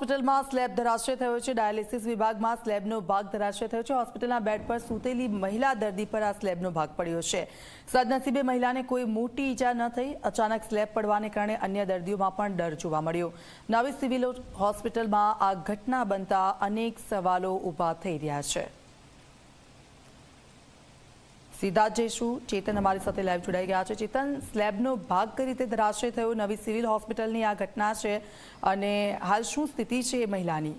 હોસ્પિટલમાં સ્લેબ ધરાશય થયો છે. ડાયાલિસિસ વિભાગમાં સ્લેબનો ભાગ ધરાશય થયો છે. હોસ્પિટલના બેડ પર સૂતેલી મહિલા દર્દી પર આ સ્લેબનો ભાગ પડ્યો છે. સદનસીબે મહિલાને કોઈ મોટી ઈજા ન થઈ. અચાનક સ્લેબ પડવાને કારણે અન્ય દર્દીઓમાં પણ ડર જોવા મળ્યો. નવી સિવિલ હોસ્પિટલમાં આ ઘટના બનતા અનેક સવાલો ઊભા થઈ રહ્યા છે. સીધા જઈશું. ચેતન અમારી સાથે લાઈવ જોડાઈ ગયા છે. ચેતન, સ્લેબનો ભાગ કઈ રીતે ધરાશય થયો? નવી સિવિલ હોસ્પિટલની આ ઘટના છે અને હાલ શું સ્થિતિ છે એ મહિલાની?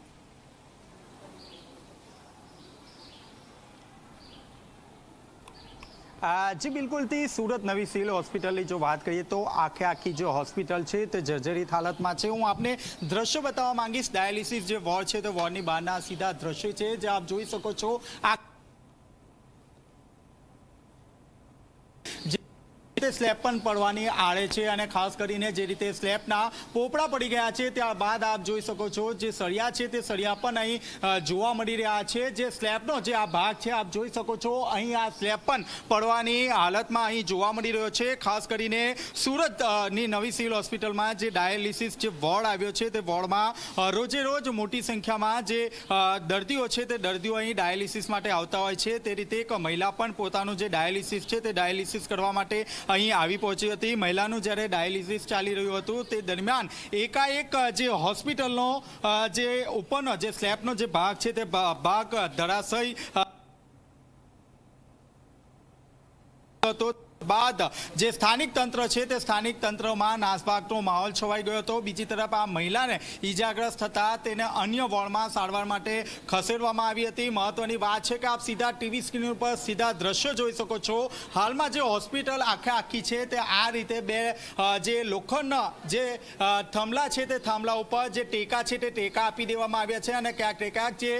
જી બિલકુલથી સુરત નવી સિવિલ હોસ્પિટલની જો વાત કરીએ તો આખે આખી જે હોસ્પિટલ છે તે જર્જરિત હાલતમાં છે. હું આપને દ્રશ્ય બતાવવા માંગીશ. ડાયાલિસિસ જે વોર્ડ છે તે વોર્ડની બહારના સીધા દ્રશ્ય છે. જે આપ જોઈ શકો છો આ રીતે સ્લેબ પણ પડવાની આડે છે અને ખાસ કરીને જે રીતે સ્લેબના પોપડા પડી ગયા છે, ત્યારબાદ આપ જોઈ શકો છો જે સળિયા છે તે સળિયા પણ અહીં જોવા મળી રહ્યા છે. જે સ્લેબનો જે આ ભાગ છે, આપ જોઈ શકો છો અહીં આ સ્લેબ પણ પડવાની હાલતમાં અહીં જોવા મળી રહ્યો છે. ખાસ કરીને સુરતની નવી સિવિલ હોસ્પિટલમાં જે ડાયાલિસિસ જે વોર્ડ આવ્યો છે, તે વોર્ડમાં રોજે રોજ મોટી સંખ્યામાં જે દર્દીઓ છે તે દર્દીઓ અહીં ડાયાલિસિસ માટે આવતા હોય છે. તે રીતે એક મહિલા પણ પોતાનું જે ડાયાલિસિસ છે તે ડાયાલિસિસ કરવા માટે અહીં આવી પહોંચી હતી. મહિલાનું જ્યારે ડાયાલિસિસ ચાલી રહ્યું હતું, તે દરમિયાન એકાએક જે હોસ્પિટલનો જે ઉપરનો, જે સ્લેબનો જે ભાગ છે, તે ભાગ ધરાશય હતો. બાદ જે સ્થાનિક તંત્ર છે તે સ્થાનિક તંત્રમાં નાસભાગનો માહોલ છવાઈ ગયો હતો. બીજી તરફ આ મહિલાને ઈજાગ્રસ્ત થતા તેને અન્ય વોર્ડમાં સારવાર માટે ખસેડવામાં આવી હતી. મહત્વની વાત છે કે આપ સીધા ટીવી સ્ક્રીન ઉપર સીધા દ્રશ્યો જોઈ શકો છો. હાલમાં જે હોસ્પિટલ આખે આખી છે તે આ રીતે બે જે લોખંડના જે થાંભલા છે તે થાંભલા ઉપર જે ટેકા છે તે ટેકા આપી દેવામાં આવ્યા છે અને ક્યાંક ક્યાંક જે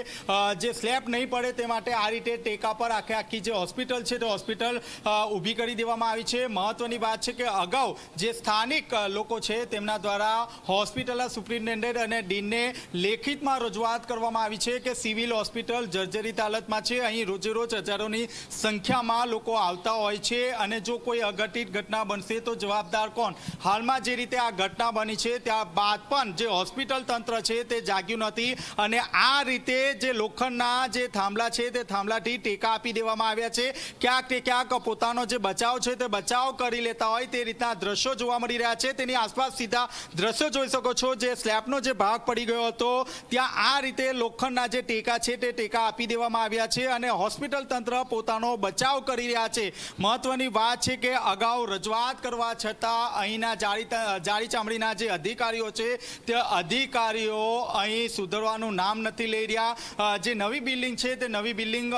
જે સ્લેબ નહીં પડે તે માટે આ રીતે ટેકા પર આખે આખી જે હોસ્પિટલ છે તે હોસ્પિટલ ઊભી કરી દેવામાં આવી છે. મહત્વની વાત છે કે અગાઉ જે સ્થાનિક લોકો છે તેમના દ્વારા હોસ્પિટલના સુપ્રિન્ટેન્ડન્ટ અને ડીનને લેખિતમાં રજૂઆત કરવામાં આવી છે કે સિવિલ હોસ્પિટલ જર્જરિત હાલતમાં છે. અહીં રોજેરોજ હજારોની સંખ્યામાં લોકો આવતા હોય છે અને જો કોઈ અઘટિત ઘટના બનશે તો જવાબદાર કોણ? હાલમાં જે રીતે આ ઘટના બની છે ત્યારબાદ પણ જે હોસ્પિટલ તંત્ર છે તે જાગ્યું નથી અને આ રીતે જે લોખંડના જે થાંભલા છે તે થાંભલાથી ટેકા આપી દેવામાં આવ્યા છે. ક્યાંક તે ક્યાંક પોતાનો જે બચાવ છે તે બચાવ કરી લેતા હોય તે રીતના દ્રશ્યો જોવા મળી રહ્યા છે. તેની આસપાસ સીધા દ્રશ્યો જોઈ શકો છો. જે સ્લેબનો જે ભાગ પડી ગયો હતો, ત્યાં આ રીતે લોખંડના જે ટેકા છે તે ટેકા આપી દેવામાં આવ્યા છે અને હોસ્પિટલ તંત્ર પોતાનો બચાવ કરી રહ્યા છે. મહત્વની વાત છે કે અગાઉ રજૂઆત કરવા છતાં અહીંના જાળી જાળી ચામડીના જે અધિકારીઓ છે, તે અધિકારીઓ અહીં સુધરવાનું નામ નથી લઈ રહ્યા. જે નવી બિલ્ડિંગ છે તે નવી બિલ્ડિંગ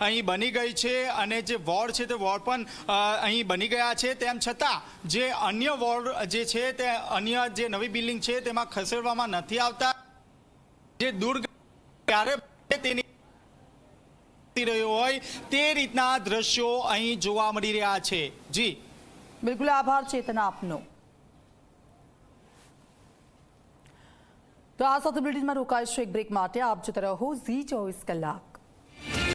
અહીં બની ગઈ છે અને જે વોર્ડ છે તે વોર્ડ પણ અહીં બની ગયા છે. તેમ છતાં, જે અન્ય વોર્ડ જે છે, તે અન્ય જે નવી બિલ્ડિંગ છે, તેમાં ખસેડવામાં નથી આવતા. જે દુર્ગ ક્યારે તેની રહ્યો હોય, તે રીતના દ્રશ્યો અહીં જોવા મળી રહ્યા છે. જી. બિલકુલ આભાર ચેતના આપનો. તો આ સાથે બુલેટિનમાં રોકાઈશું એક બ્રેક માટે. આપ જતા રહો ઝી ચોવીસ કલાક.